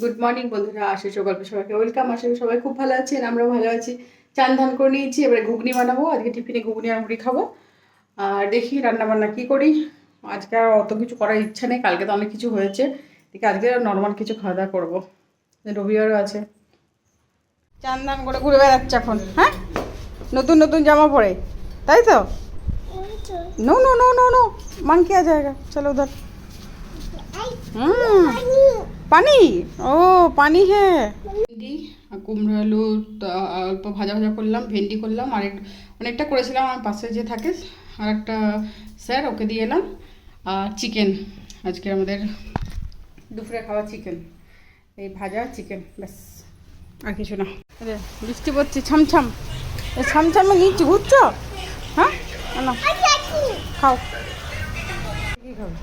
Good morning বন্ধুরা আশিস গল্পে সবাইকে ওয়েলকাম আসে সবাই খুব ভালো আছেন, আমরাও ভালো আছি। চান ধান করে নিয়েছি, এবারে ঘুগনি বানাবো, আজকে টিফিনে ঘুগনি আর মুড়ি খাব। আর দেখি রান্নাবান্না কী করি। আজকে আর অত কিছু করার ইচ্ছা নেই, কালকে তো অনেক কিছু হয়েছে। দেখি আজকে আর নর্মাল কিছু খাওয়া দাওয়া করব। রবিবারও আছে। চান ধান করে ঘুরে বেড়াচ্ছে এখন হ্যাঁ? নতুন নতুন জামা পরে, তাই তো? No no no no no মাংকিয়া জায়গা, চলো ধর। হুম। পানি? ও, পানি হ্যাঁ ভেন্ডি কুমড়ো আলু অল্প ভাজা ভাজা করলাম, ভেন্ডি করলাম, আর অনেকটা করেছিলাম আমার পাশে যে থাকে আর একটা স্যার, ওকে দিয়ে এলাম। আর চিকেন, আজকে আমাদের দুপুরে খাওয়া চিকেন। এই ভাজা চিকেন, ব্যাস। আর কিছু না। বৃষ্টি পড়ছে, ছামছাম। ছামছামে নিচে ঘুরছো? হ্যাঁ? না। খাও। কি খাবে?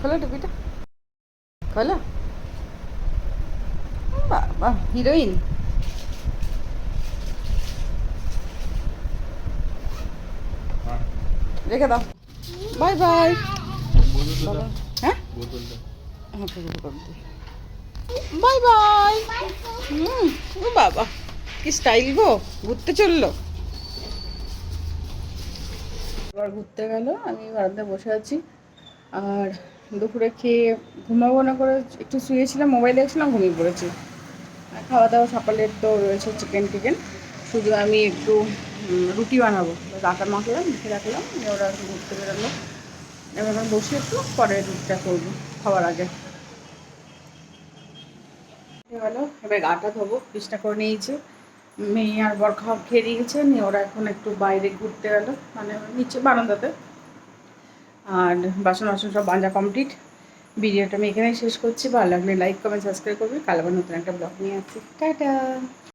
খোলো টুপিটা। খোলো। বাবা, হিরোইন। রেখে দাও। Bye bye. হ্যাঁ? Bye bye. হুম, ও বাবা, কি স্টাইল গো, ঘুরতে চলল। এবার ঘুরতে গেল, আমি বারান্দায় বসে আছি। আর দুপুরে খেয়ে ঘুমাবো না করে একটু শুয়েছিলাম, মোবাইল দেখছিলাম, ঘুমিয়ে পড়েছি। আর খাওয়া দাওয়া সকালের তো রয়েছে চিকেন টিকেন। শুধু আমি একটু রুটি বানাবো। আটা মাখলাম, মেখে রাখলাম ওরা ঘুরতে বেরোলো। এবার আমি বসে একটু পরে রুটিটা করব খাওয়ার আগে। গেল এবার গাটা ধোবো বিছনা করে নিয়েছি। মেয়ে আর বর খাওয়া খেয়ে দিয়েছে নিয়ে ওরা এখন একটু বাইরে ঘুরতে গেল মানে নিচে বারান্দাতে। আর বাসন বাসন সব বাঁধা কমপ্লিট ভিডিওটা আমি এখানেই শেষ করছি। ভালো লাগলে লাইক কমেন্ট সাবস্ক্রাইব করবে। কাল আবার নতুন একটা ব্লগ নিয়ে আসছি। টাটা!